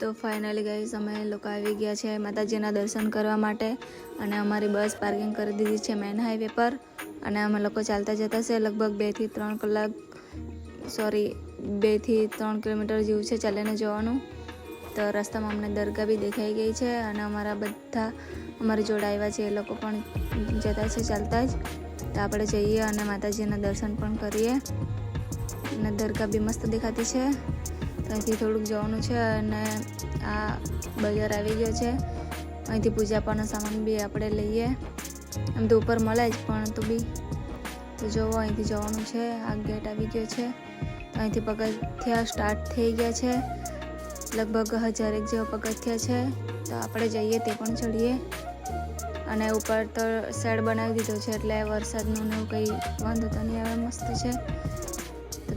તો finally guys અમે લોકો આવી ગયા છે માતાજીના દર્શન કરવા માટે અને અમારી બસ પાર્કિંગ કરી દીધી છે મેન હાઈવે પર અને અમે લોકો ચાલતા જતા છે લગભગ બેથી ત્રણ કલાક સોરી બેથી ત્રણ કિલોમીટર જેવું છે ચાલીને જવાનું. તો રસ્તામાં અમને દરગાહ બી દેખાઈ ગઈ છે અને અમારા બધા, અમારી જોડે આવ્યા છે એ લોકો પણ જતા છે ચાલતા જ. તો આપણે જઈએ અને માતાજીના દર્શન પણ કરીએ. અને દરગાહ બી મસ્ત દેખાતી છે. ત્યાંથી થોડુંક જવાનું છે અને આ બજાર આવી ગયો છે. અહીંથી પૂજા પાનો સામાન બી આપણે લઈએ. એમ તો ઉપર મળે જ, પણ તો બી. તો જોવો, અહીંથી જવાનું છે. આ ગેટ આવી ગયો છે. અહીંથી પગથિયા સ્ટાર્ટ થઈ ગયા છે. લગભગ હજારેક જેવા પગથિયા છે. તો આપણે જઈએ તે પણ ચડીએ. અને ઉપર તો શેડ બનાવી દીધો છે, એટલે વરસાદનું ને એવું કંઈ વાંધો તો નહીં આવે, મસ્ત છે.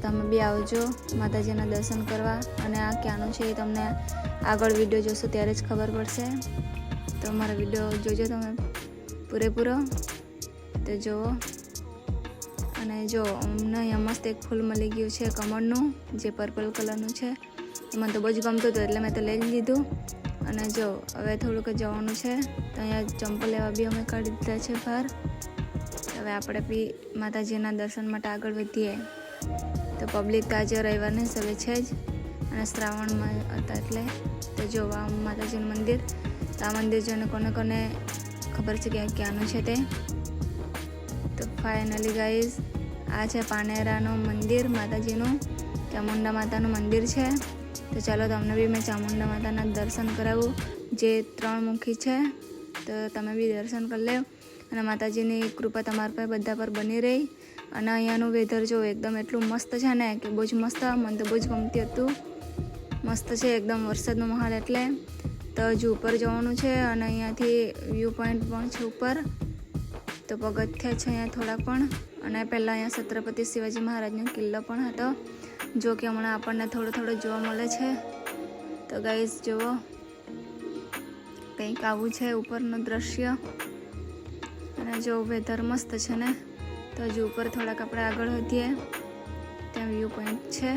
તમે બી આવજો માતાજીના દર્શન કરવા. અને આ ક્યાંનું છે એ તમને આગળ વીડિયો જોશો ત્યારે જ ખબર પડશે. તો મારો વીડિયો જોજો તમે પૂરેપૂરો. તો જુઓ. અને જો, અમને અહીંયા મસ્ત એક ફૂલ મળી ગયું છે કમળનું, જે પર્પલ કલરનું છે. મને તો બહુ જ ગમતું હતું એટલે મેં તો લઈ લીધું. અને જો, હવે થોડુંક જવાનું છે. તો અહીંયા ચંપલ લેવા બી અમે કાઢી દીધા છે બહાર. હવે આપણે બી માતાજીના દર્શન માટે આગળ વધીએ. તો પબ્લિક આજે રવિવારની સવે છે જ. અને શ્રાવણમાં હતા એટલે તો જોવા માતાજીનું મંદિર. તો આ મંદિર જોઈને કોને કોને ખબર છે કે ક્યાંનું છે તે? તો ફાઇનલી ગાઈઝ આ છે પાનેરાનું મંદિર, માતાજીનું. ચામુંડા માતાનું મંદિર છે. તો ચાલો તમને બી મેં ચામુંડા માતાના દર્શન કરાવું. જે ત્રણ મુખી છે, તો તમે બી દર્શન કરી લો અને માતાજીની કૃપા તમારા પર, બધા પર બની રહી. અને અહીંયાનું વેધર જો એકદમ એટલું મસ્ત છે ને કે બહુ જ મસ્ત, મને તો બહુ જ ગમતી હતું. મસ્ત છે એકદમ વરસાદનો માહોલ એટલે. તો હજુ ઉપર જવાનું છે અને અહીંયાથી વ્યૂ પોઈન્ટ પણ છે ઉપર. તો પગથિયા છે અહીંયા થોડા પણ. અને પહેલાં અહીંયા છત્રપતિ શિવાજી મહારાજનો કિલ્લો પણ હતો, જો કે હમણાં આપણને થોડો થોડો જોવા મળે છે. તો ગાઈઝ જુઓ. કંઈક આવું છે ઉપરનું દ્રશ્ય. અને જો વેધર મસ્ત છે ને. તો હજુ ઉપર થોડાક આપણે આગળ વધીએ. ત્યાં વ્યૂ પોઈન્ટ છે.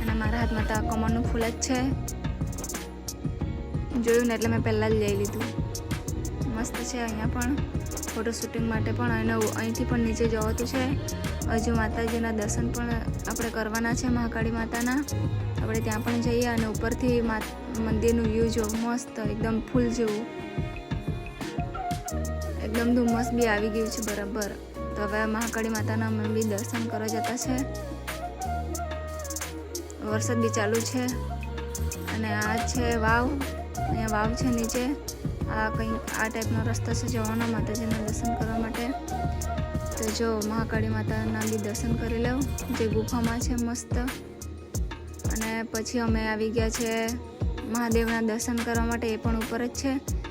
અને મારા હાથમાં તો આ કમળનું ફૂલ જ છે. જોયું ને એટલે મેં પહેલાં જ લઈ લીધું. મસ્ત છે અહીંયા પણ. ફોટો શૂટિંગ માટે પણ અને અહીંથી પણ નીચે જવાતું છે. હજુ માતાજીના દર્શન પણ આપણે કરવાના છે મહાકાળી માતાના. આપણે ત્યાં પણ જઈએ અને ઉપરથી મંદિરનું વ્યૂ જોવું. મસ્ત, એકદમ ફૂલ જેવું. એકદમ ધુમ્મસ બી આવી ગયું છે બરાબર. તો હવે મહાકાળી માતાના અમે બી દર્શન કરવા જતા છે. વરસાદ બી ચાલુ છે. અને આ છે વાવ. અહીંયા વાવ છે નીચે. આ કંઈક આ ટાઈપનો રસ્તો છે જવાનો માતાજીના દર્શન કરવા માટે. તો જો મહાકાળી માતાના બી દર્શન કરી લઉં. જે ગુફામાં છે મસ્ત. અને પછી અમે આવી ગયા છે મહાદેવના દર્શન કરવા માટે એ પણ ઉપર જ છે.